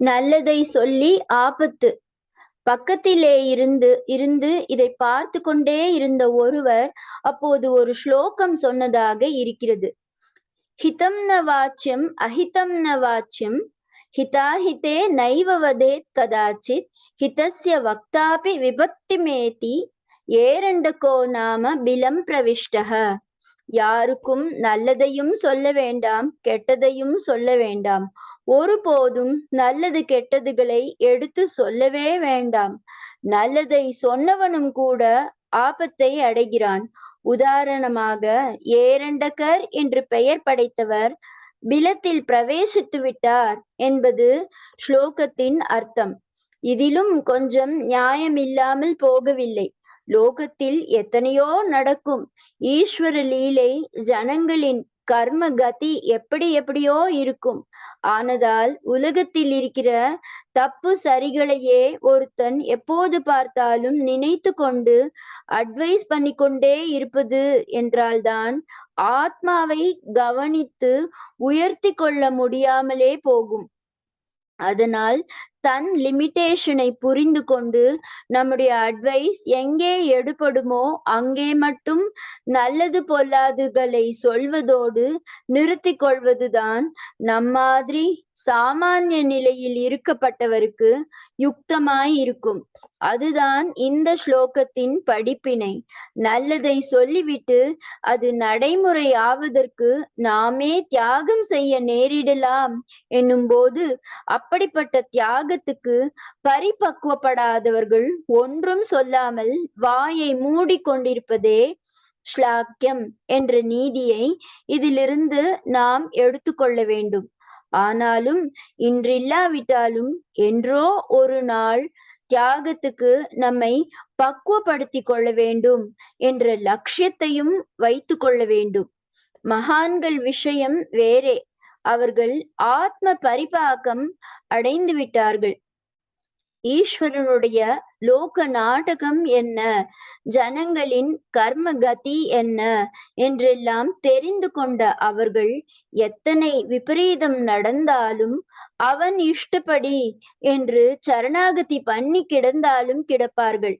நல்லதை சொல்லி ஆபத்து. பக்கத்திலே இருந்து இருந்து இதை பார்த்து கொண்டே இருந்த ஒருவர் அப்போது ஒரு ஸ்லோகம் சொன்னதாக இருக்கிறது. ஹிதம் ந வாச்சியம் அஹிதம் ந வாச்சியம் ஹிதாஹிதே நைவவதேத் கதாச்சித் ஹிதஸ்ய வக்தாபி விபத்திமேதி ஏரண்டகோ நாம பிலம் பிரவிஷ்டக. யாருக்கும் நல்லதையும் சொல்ல வேண்டாம் கெட்டதையும் சொல்ல வேண்டாம். ஒருபோதும் நல்லது கெட்டதுகளை எடுத்து சொல்லவே வேண்டாம். நல்லதை சொன்னவனும் கூட ஆபத்தை அடைகிறான். உதாரணமாக ஏரண்டகர் என்று பெயர் படைத்தவர் பிலத்தில் பிரவேசித்து விட்டார் என்பது ஸ்லோகத்தின் அர்த்தம். இதிலும் கொஞ்சம் நியாயமில்லாமல் போகவில்லை. லோகத்தில் எத்தனையோ நடக்கும். ஈஸ்வர லீலை ஜனங்களின் கர்ம கதி எப்படி எப்படியோ இருக்கும். ஆனதால் உலகத்தில் இருக்கிற தப்பு சரிகளையே ஒருத்தன் எப்போது பார்த்தாலும் நினைத்து கொண்டு அட்வைஸ் பண்ணி கொண்டே இருப்பது என்றால்தான் ஆத்மாவை கவனித்து உயர்த்தி கொள்ள முடியாமலே போகும். அதனால் தன் லிமிட்டேஷனை புரிந்து கொண்டு நம்முடைய அட்வைஸ் எங்கே எடுபடுமோ அங்கே மட்டும் நல்லது பொல்லாதுகளை சொல்வதோடு நிறுத்தி கொள்வதுதான் நம்மாதிரி சாமானிய நிலையில் இருக்கப்பட்டவருக்கு யுக்தமாய் இருக்கும். அதுதான் இந்த ஸ்லோகத்தின் படிப்பினை. நல்லதை சொல்லிவிட்டு அது நடைமுறை ஆவதற்கு நாமே தியாகம் செய்ய நேரிடலாம் என்னும் போது அப்படிப்பட்ட தியாக தியாகத்துக்கு பரிபக்குவப்படாதவர்கள் ஒன்றும் சொல்லாமல் வாயை மூடிக்கொண்டிருப்பதே ஸ்லாக்கியம் என்ற நீதியை இதிலிருந்து நாம் எடுத்துக்கொள்ள வேண்டும். ஆனாலும் இன்றில்லாவிட்டாலும் என்றோ ஒரு நாள் தியாகத்துக்கு நம்மை பக்குவப்படுத்தி கொள்ள வேண்டும் என்ற லட்சியத்தையும் வைத்து கொள்ள வேண்டும். மகான்கள் விஷயம் வேறே. அவர்கள் ஆத்ம பரிபாகம் அடைந்து விட்டார்கள். ஈஸ்வரனுடைய லோக நாடகம் என்ன? ஜனங்களின் கர்ம கதி என்ன? என்றெல்லாம் தெரிந்து கொண்ட அவர்கள் எத்தனை விபரீதம் நடந்தாலும் அவன் இஷ்டப்படி என்று சரணாகதி பண்ணி கிடந்தாலும் கிடப்பார்கள்.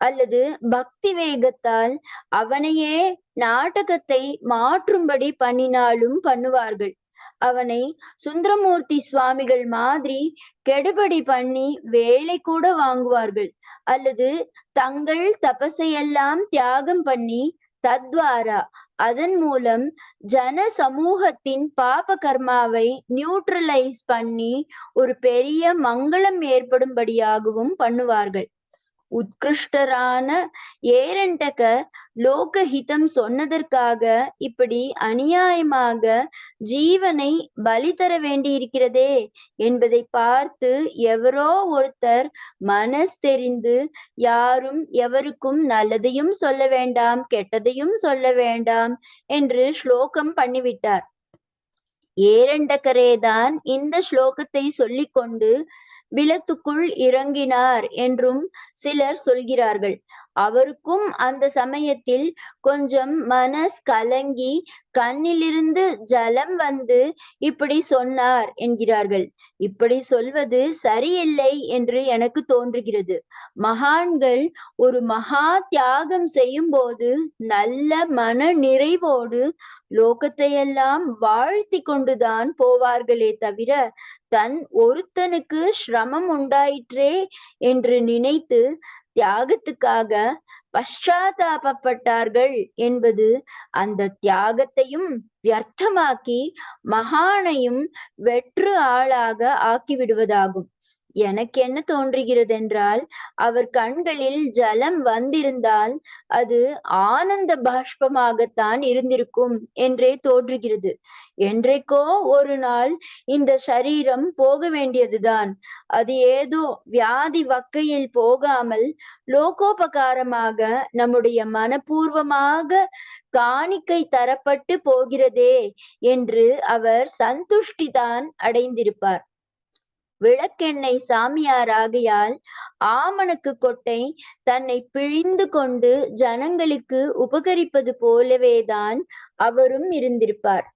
அல்லது பக்தி வேகத்தால் அவனையே நாடகத்தை மாற்றும்படி பண்ணினாலும் பண்ணுவார்கள். அவனை சுந்தரமூர்த்தி சுவாமிகள் மாதிரி கெடுபடி பண்ணி வேலை கூட வாங்குவார்கள். அல்லது தங்கள் தபசையெல்லாம் தியாகம் பண்ணி தத்வாரா அதன் மூலம் ஜன சமூகத்தின் பாப கர்மாவை நியூட்ரலைஸ் பண்ணி ஒரு பெரிய மங்களம் ஏற்படும்படியாகவும் பண்ணுவார்கள். உத்கிருஷ்டரான ஏரண்டக லோகஹிதம் சொன்னதற்காக இப்படி அநியாயமாக ஜீவனை பலி தர வேண்டியிருக்கிறதே என்பதை பார்த்து எவரோ ஒருத்தர் மனஸ் தெரிந்து யாரும் எவருக்கும் நல்லதையும் சொல்ல வேண்டாம் கெட்டதையும் சொல்ல வேண்டாம் என்று ஸ்லோகம் பண்ணிவிட்டார். ஏரண்டகரேதான் இந்த ஸ்லோகத்தை சொல்லிக்கொண்டு விலத்துக்குள் இறங்கினார் என்றும் சிலர் சொல்கிறார்கள். அவருக்கும் அந்த சமயத்தில் கொஞ்சம் மனஸ் கலங்கி கண்ணிலிருந்து ஜலம் வந்து இப்படி சொன்னார் என்கிறார்கள். இப்படி சொல்வது சரியில்லை என்று எனக்கு தோன்றுகிறது. மகான்கள் ஒரு மகா தியாகம் செய்யும் போது நல்ல மன நிறைவோடு லோகத்தையெல்லாம் வாழ்த்தி கொண்டுதான் போவார்களே தவிர தன் ஒருத்தனுக்கு சிரமம் உண்டாயிற்றே என்று நினைத்து தியாகத்துக்காக பశ్చాத்தாபப்பட்டார்கள் என்பது அந்த தியாகத்தையும் வியர்த்தமாக்கி மகானையும் வெற்று ஆளாக ஆக்கிவிடுவதாகும். எனக்கு என்ன தோன்றுகிறது என்றால் அவர் கண்களில் ஜலம் வந்திருந்தால் அது ஆனந்த பாஷ்பமாகத்தான் இருந்திருக்கும் என்றே தோன்றுகிறது. என்றைக்கோ ஒரு நாள் இந்த சரீரம் போக வேண்டியதுதான். அது ஏதோ வியாதி வக்கையில் போகாமல் லோகோபகாரமாக நம்முடைய மனப்பூர்வமாக காணிக்கை தரப்பட்டு போகிறதே என்று அவர் சந்துஷ்டிதான் அடைந்திருப்பார். விளக்கெண்ணெய் சாமியார் ஆகையால் ஆமணக்கு கொட்டை தன்னை பிழிந்து கொண்டு ஜனங்களுக்கு உபகரிப்பது போலவேதான் அவரும் இருந்திருப்பார்.